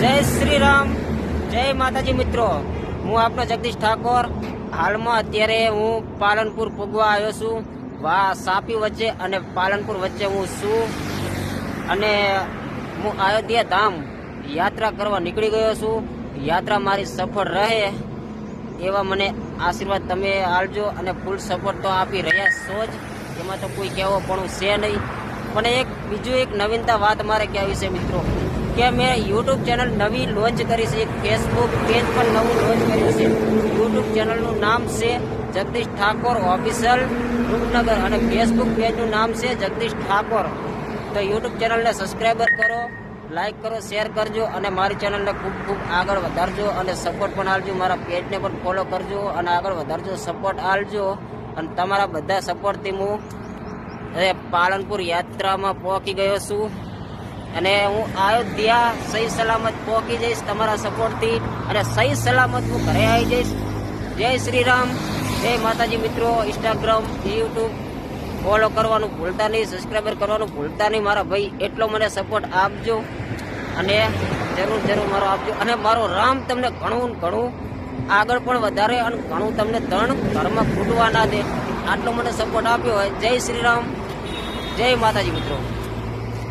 જય શ્રી રામ જય માતાજી મિત્રો. હું આપનો જગદીશ ઠાકોર. હાલમાં અત્યારે હું પાલનપુર પૂગવા આવ્યો છું. વા, સાપી વચ્ચે અને પાલનપુર વચ્ચે હું છું. અને હું અયોધ્યા ધામ યાત્રા કરવા નીકળી ગયો છું. યાત્રા મારી સફળ રહે એવા મને આશીર્વાદ તમે આલજો અને ફૂલ સપોર્ટ તો આપી રહ્યા છો જ. એમાં તો કોઈ કહેવો પણ છે નહીં. પણ એક, બીજું એક નવીનતા વાત મારે કહેવી છે મિત્રો. કે મેં યુટ્યુબ ચેનલ નવી લોન્ચ કરી છે. ફેસબુક પેજ પણ નવું લોન્ચ કર્યું છે. યુટ્યુબ ચેનલનું નામ છે જગદીશ ઠાકોર ઓફિશિયલ રૂપનગર અને ફેસબુક પેજનું નામ છે જગદીશ ઠાકોર. તો યુટ્યુબ ચેનલને સબસ્ક્રાઈબર કરો લાઈક કરો શેર કરજો અને મારી ચેનલને ખૂબ ખૂબ આગળ વધારજો અને સપોર્ટ પણ આપજો. મારા પેજને પણ ફોલો કરજો અને આગળ વધારજો સપોર્ટ આપજો. અને તમારા બધા સપોર્ટથી હું પાલનપુર યાત્રામાં પહોંચી ગયો છું. અને હું અયોધ્યા સહી સલામત પહોંચી જઈશ તમારા સપોર્ટથી અને સહી સલામત હું ઘરે આવી જઈશ. જય શ્રી રામ જય માતાજી મિત્રો ઇન્સ્ટાગ્રામ યુટ્યુબ ફોલો કરવાનું ભૂલતા નહીં સબસ્ક્રાઈબર કરવાનું ભૂલતા નહીં. મારા ભાઈ એટલો મને સપોર્ટ આપજો અને જરૂર જરૂર મારો આપજો. અને મારો રામ તમને ઘણું ઘણું આગળ પણ વધારે અને ઘણું તમને ધન ઘરમાં ખૂટવા ના દે. આટલો મને સપોર્ટ આપ્યો હોય. જય શ્રી રામ જય માતાજી મિત્રો.